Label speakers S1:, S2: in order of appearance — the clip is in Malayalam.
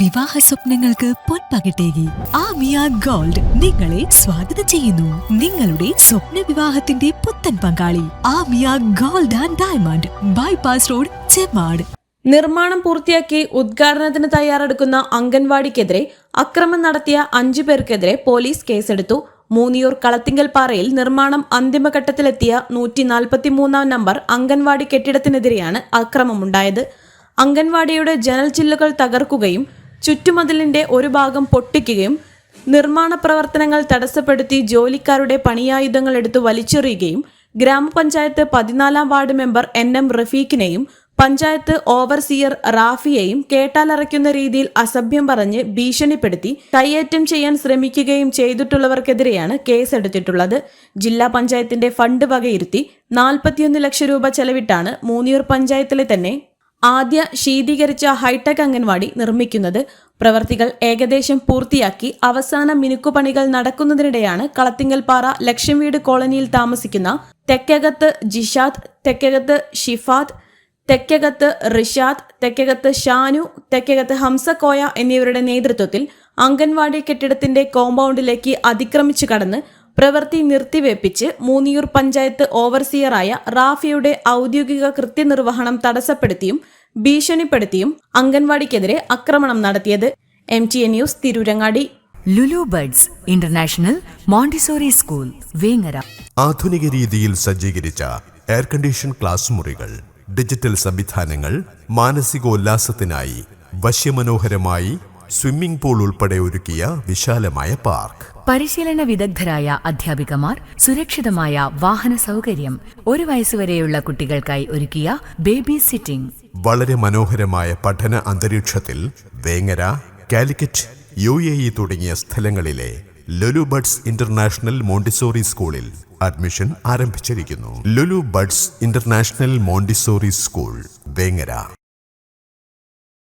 S1: വിവാഹ സ്വപ്നങ്ങൾക്ക് പൊൻപകിട്ടേകി ആമിയ ഗോൾഡ് നിങ്ങളെ സ്വാഗതം ചെയ്യുന്നു. നിങ്ങളുടെ സ്വപ്ന വിവാഹത്തിന്റെ പുത്തൻ പങ്കാളി Amiya gold and diamond bypass road Chemmad
S2: നിർമ്മാണം പൂർത്തിയാക്കി ഉദ്ഘാടനത്തിന് തയ്യാറെടുക്കുന്ന അംഗൻവാടിക്കെതിരെ അക്രമം നടത്തിയ അഞ്ചു പേർക്കെതിരെ പോലീസ് കേസെടുത്തു. മൂന്നിയൂർ കളത്തിങ്കൽ പാറയിൽ നിർമ്മാണം അന്തിമഘട്ടത്തിലെത്തിയ നൂറ്റി നാൽപ്പത്തിമൂന്നാം നമ്പർ അംഗൻവാടി കെട്ടിടത്തിനെതിരെയാണ് അക്രമമുണ്ടായത്. അംഗൻവാടിയുടെ ജനൽ ചില്ലുകൾ തകർക്കുകയും ചുറ്റുമതിലിന്റെ ഒരു ഭാഗം പൊട്ടിക്കുകയും നിർമ്മാണ പ്രവർത്തനങ്ങൾ തടസ്സപ്പെടുത്തി ജോലിക്കാരുടെ പണിയായുധങ്ങൾ എടുത്ത് വലിച്ചെറിയുകയും ഗ്രാമപഞ്ചായത്ത് പതിനാലാം വാർഡ് മെമ്പർ എൻ എം റഫീഖിനെയും പഞ്ചായത്ത് ഓവർസിയർ റാഫിയെയും കേട്ടാലറയ്ക്കുന്ന രീതിയിൽ അസഭ്യം പറഞ്ഞ് ഭീഷണിപ്പെടുത്തി കയ്യേറ്റം ചെയ്യാൻ ശ്രമിക്കുകയും ചെയ്തിട്ടുള്ളവർക്കെതിരെയാണ് കേസെടുത്തിട്ടുള്ളത്. ജില്ലാ പഞ്ചായത്തിന്റെ ഫണ്ട് വകയിരുത്തി നാൽപ്പത്തിയൊന്ന് ലക്ഷം രൂപ ചെലവിട്ടാണ് മൂന്നിയൂർ പഞ്ചായത്തിലെ തന്നെ ആദ്യ ശീതീകരിച്ച ഹൈടെക് അംഗൻവാടി നിർമ്മിക്കുന്നത് പ്രവർത്തികൾ ഏകദേശം പൂർത്തിയാക്കി അവസാന മിനുക്കുപണികൾ നടക്കുന്നതിനിടെയാണ് കളത്തിങ്കൽപ്പാറ ലക്ഷ്യം വീട് കോളനിയിൽ താമസിക്കുന്ന തെക്കകത്ത് ജിഷാദ് തെക്കകത്ത് ഷിഫാദ് തെക്കകത്ത് റിഷാദ് തെക്കകത്ത് ഷാനു തെക്കകത്ത് ഹംസക്കോയ എന്നിവരുടെ നേതൃത്വത്തിൽ അംഗൻവാടി കെട്ടിടത്തിന്റെ കോമ്പൗണ്ടിലേക്ക് അതിക്രമിച്ചു കടന്ന് പ്രവൃത്തി നിർത്തിവെപ്പിച്ച് മൂന്നിയൂർ പഞ്ചായത്ത് ഓവർസിയറായ റാഫിയുടെ ഔദ്യോഗിക കൃത്യനിർവഹണം തടസ്സപ്പെടുത്തിയും ഭീഷണിപ്പെടുത്തിയും അംഗൻവാടിക്കെതിരെ ആക്രമണം നടത്തിയത് M T A news Tirurangadi.
S1: Lulu buds international Montessori school Vengara.
S3: ആധുനിക രീതിയിൽ സജ്ജീകരിച്ച എയർ കണ്ടീഷൻ ക്ലാസ് മുറികൾ ഡിജിറ്റൽ സംവിധാനങ്ങൾ മാനസികോല്ലാസത്തിനായി വശ്യമനോഹരമായി സ്വിമ്മിംഗ് പൂൾ ഉൾപ്പെടെ ഒരുക്കിയ വിശാലമായ പാർക്ക്.
S4: പരിശീലന വിദഗ്ധരായ അധ്യാപികമാർ സുരക്ഷിതമായ വാഹന സൗകര്യം ഒരു വയസ്സുവരെയുള്ള കുട്ടികൾക്കായി ഒരുക്കിയ ബേബി സിറ്റിംഗ്.
S3: വളരെ മനോഹരമായ പഠന അന്തരീക്ഷത്തിൽ Vengara Calicut U A E തുടങ്ങിയ സ്ഥലങ്ങളിലെ ലുലു ബഡ്സ് ഇന്റർനാഷണൽ മോണ്ടിസോറി സ്കൂളിൽ അഡ്മിഷൻ ആരംഭിച്ചിരിക്കുന്നു. Lulu buds international Montessori school Vengara.